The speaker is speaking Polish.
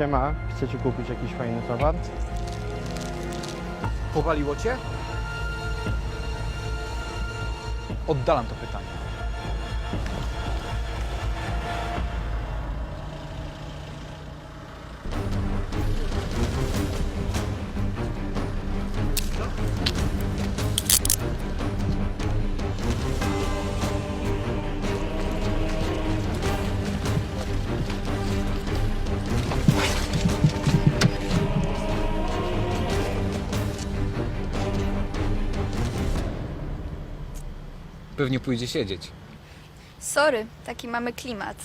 Siema, chcecie kupić jakiś fajny towar? Powaliło cię? Oddalam to pytanie. Pewnie pójdzie siedzieć. Sorry, taki mamy klimat.